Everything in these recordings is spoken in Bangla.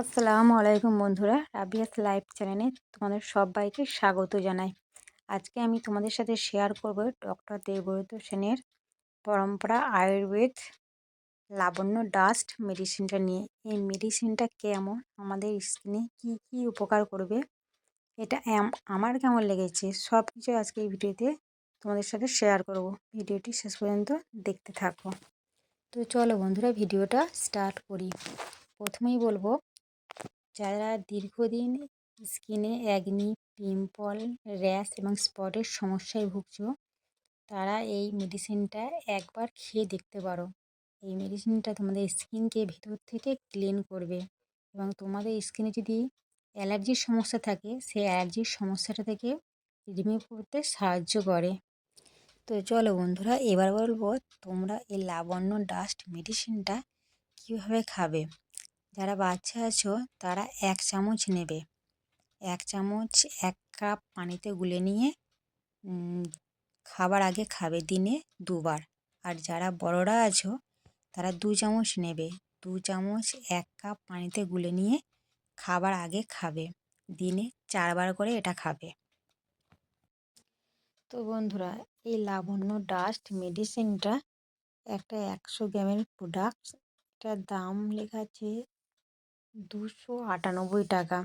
আসসালামু আলাইকুম বন্ধুরা, রাবিয়াস লাইভ চ্যানেলে তোমাদের সবাইকে স্বাগত জানাই। আজকে আমি তোমাদের সাথে শেয়ার করব ডক্টর দেবব্রত সেনের পরম্পরা আয়ুর্বেদ লাবণ্য ডাস্ট মেডিসিনটা নিয়ে। এই মেডিসিনটা কেমন, আমাদের স্কিনে কি কি উপকার করবে, এটা আমার কেমন লেগেছে সব কিছু আজকে এই ভিডিওতে তোমাদের সাথে শেয়ার করব। ভিডিওটি শেষ পর্যন্ত দেখতে থাকো। তো চলো বন্ধুরা, ভিডিওটা স্টার্ট করি। প্রথমেই বলব যারা দীর্ঘদিন স্কিনে অ্যাগনি পিম্পল র্যাশ এবং স্পটের সমস্যায় ভুগছ, তারা এই মেডিসিনটা একবার খেয়ে দেখতে পারো। এই মেডিসিনটা তোমাদের স্কিনকে ভেতর থেকে ক্লিন করবে এবং তোমাদের স্কিনে যদি অ্যালার্জির সমস্যা থাকে, সেই অ্যালার্জির সমস্যাটা থেকে রিমুভ করতে সাহায্য করে। তো চলো বন্ধুরা, এবার বলব তোমরা এই লাবণ্য ডাস্ট মেডিসিনটা কীভাবে খাবে? যারা বাচ্চা আছো, তারা এক চামচ নেবে। এক চামচ, এক কাপ পানিতে গুলে নিয়ে খাবার আগে খাবে দিনে দুবার। আর যারা বড়রা আছো, তারা দু চামচ নেবে। দু চামচ, এক কাপ পানিতে গুলে নিয়ে খাবার আগে খাবে। দিনে চারবার করে এটা খাবে। তো বন্ধুরা, এই লাবণ্য ডাস্ট মেডিসিনটা একটা একশো গ্রামের প্রোডাক্ট এটার দাম লেখা আছে দুশো আটানব্বই টাকা।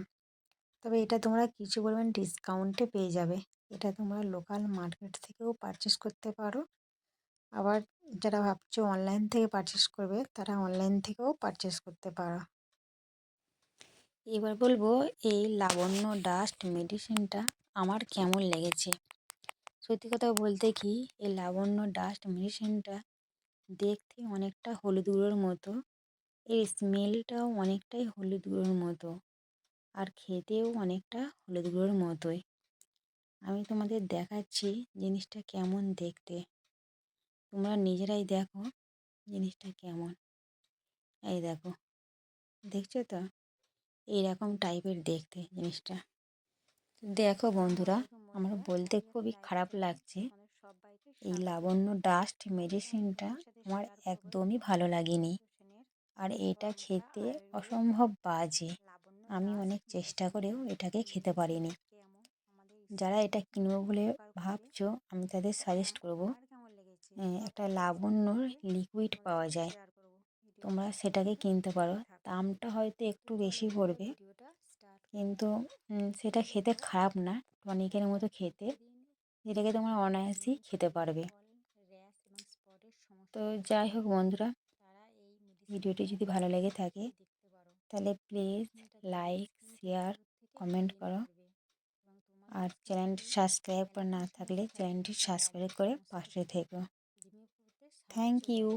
তবে এটা তোমরা কিছু পরিমাণ ডিসকাউন্টে পেয়ে যাবে। এটা তোমরা লোকাল মার্কেট থেকেও পারচেস করতে পারো। আবার যারা ভাবছ অনলাইন থেকে পারচেস করবে, তারা অনলাইন থেকেও পারচেস করতে পারো। এবার বলব এই লাবণ্য ডাস্ট মেডিসিনটা আমার কেমন লেগেছে? সত্যি কথা বলতে কি, এই লাবণ্য ডাস্ট মেডিসিনটা দেখতে অনেকটা হলুদ গুঁড়োর মতো। এর স্মেলটাও অনেকটাই হলুদ গুঁড়োর মতো। আর খেতেও অনেকটা হলুদ গুঁড়োর মতোই। আমি তোমাদের দেখাচ্ছি জিনিসটা কেমন দেখতে। তোমরা নিজেরাই দেখো জিনিসটা কেমন। এই দেখো দেখছ তো? এইরকম টাইপের দেখতে জিনিসটা। দেখো বন্ধুরা আমার বলতে খুবই খারাপ লাগছে। এই লাবণ্য ডাস্ট মেডিসিনটা আমার একদমই ভালো লাগেনি। আর এটা খেতে অসম্ভব বাজে। আমি অনেক চেষ্টা করেও এটাকে খেতে পারিনি। যারা এটা কিনবো বলে ভাবছ, আমি তাদের সাজেস্ট করব একটা লাবণ্য লিকুইড পাওয়া যায়। তোমরা সেটাকে কিনতে পারো। দামটা হয়তো একটু বেশি পড়বে, কিন্তু সেটা খেতে খারাপ না। টনিকের মতো খেতে, যেটাকে তোমরা অনায়াসেই খেতে পারবে। তো যাই হোক বন্ধুরা ভিডিওটি যদি ভালো লেগে থাকে তাহলে প্লিজ লাইক শেয়ার কমেন্ট করো। আর চ্যানেলটি সাবস্ক্রাইব করে না থাকলে চ্যানেলটি সাবস্ক্রাইব করে পাশে থেকো। Thank you.